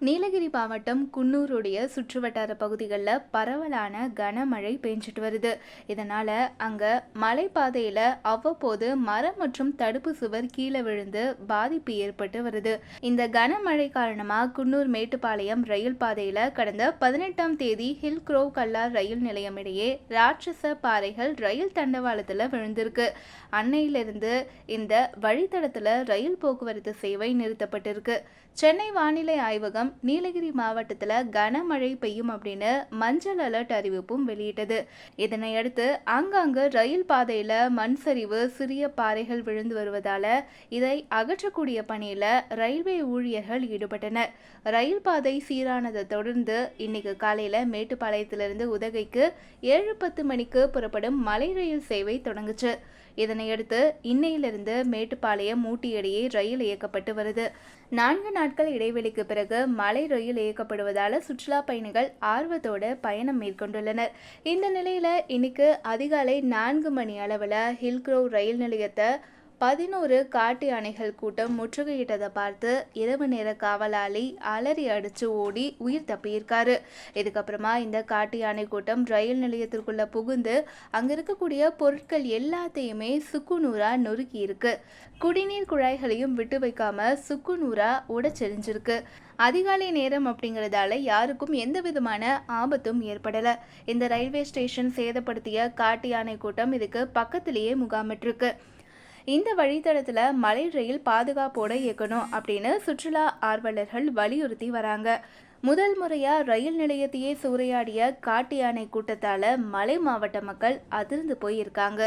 நீலகிரி மாவட்டம் குன்னூருடைய சுற்றுவட்டார பகுதிகளில் பரவலான கனமழை பெஞ்சிட்டு வருது. இதனால அங்க மலைப்பாதையில அவ்வப்போது மரம் மற்றும் தடுப்பு சுவர் கீழே விழுந்து பாதிப்பு ஏற்பட்டு வருது. இந்த கனமழை காரணமா குன்னூர் மேட்டுப்பாளையம் ரயில் பாதையில கடந்த பதினெட்டாம் தேதி ஹில் க்ரோவ் கல்லார் ரயில் நிலையம் இடையே ராட்சச பாறைகள் ரயில் தண்டவாளத்துல விழுந்திருக்கு. அன்னையிலிருந்து இந்த வழித்தடத்துல ரயில் போக்குவரத்து சேவை நிறுத்தப்பட்டிருக்கு. சென்னை வானிலை ஆய்வகம் நீலகிரி மாவட்டத்தில் கனமழை பெய்யும் அப்படின்னு மஞ்சள் அலர்ட் அறிவிப்பும் வெளியிட்டது. இதனையடுத்து ஆங்காங்கு ரயில் பாதையில் மண் சரிவு சிறிய பாறைகள் விழுந்து வருவதால இதை அகற்றக்கூடிய பணியில் ரயில்வே ஊழியர்கள் ஈடுபட்டனர். ரயில் பாதை சீரானதை தொடர்ந்து இன்னைக்கு காலையில் மேட்டுப்பாளையத்திலிருந்து உதகைக்கு ஏழு பத்து மணிக்கு புறப்படும் மலை ரயில் சேவை தொடங்குச்சு. இதனையடுத்து இன்னையிலிருந்து மேட்டுப்பாளையம் ஊட்டி இடையே ரயில் இயக்கப்பட்டு வருது. நான்கு நாட்கள் இடைவெளிக்கு பிறகு மலை ரயில் இயக்கப்படுவதால் சுற்றுலா பயணிகள் ஆர்வத்தோடு பயணம் மேற்கொண்டுள்ளனர். இந்த நிலையில் இன்னைக்கு அதிகாலை நான்கு மணி அளவில் ஹில்க்ரோவ் ரயில் நிலையத்தை பதினோரு காட்டு யானைகள் கூட்டம் முற்றுகையிட்டதை பார்த்து இரவு நேர காவலாளி அலறி அடிச்சு ஓடி உயிர் தப்பியிருக்காரு. இதுக்கப்புறமா இந்த காட்டு யானை கூட்டம் ரயில் நிலையத்திற்குள்ள புகுந்து அங்க இருக்கக்கூடிய பொருட்கள் எல்லாத்தையுமே சுக்குநூறா நொறுக்கி இருக்கு. குடிநீர் குழாய்களையும் விட்டு வைக்காம சுக்குநூறா உடச்செறிஞ்சிருக்கு. அதிகாலை நேரம் அப்படிங்கிறதால யாருக்கும் எந்த விதமான ஆபத்தும் ஏற்படல. இந்த ரயில்வே ஸ்டேஷன் சேதப்படுத்திய காட்டு யானை கூட்டம் இதுக்கு பக்கத்திலேயே முகாமிட்டிருக்கு. இந்த வழித்தடத்தில் மலை ரயில் பாதுகாப்போட இயக்கணும் அப்படின்னு சுற்றுலா ஆர்வலர்கள் வலியுறுத்தி வராங்க. முதல் முறையாக ரயில் நிலையத்தையே சூறையாடிய காட்டு யானை கூட்டத்தால் மலை மாவட்ட மக்கள் அதிர்ந்து போயிருக்காங்க.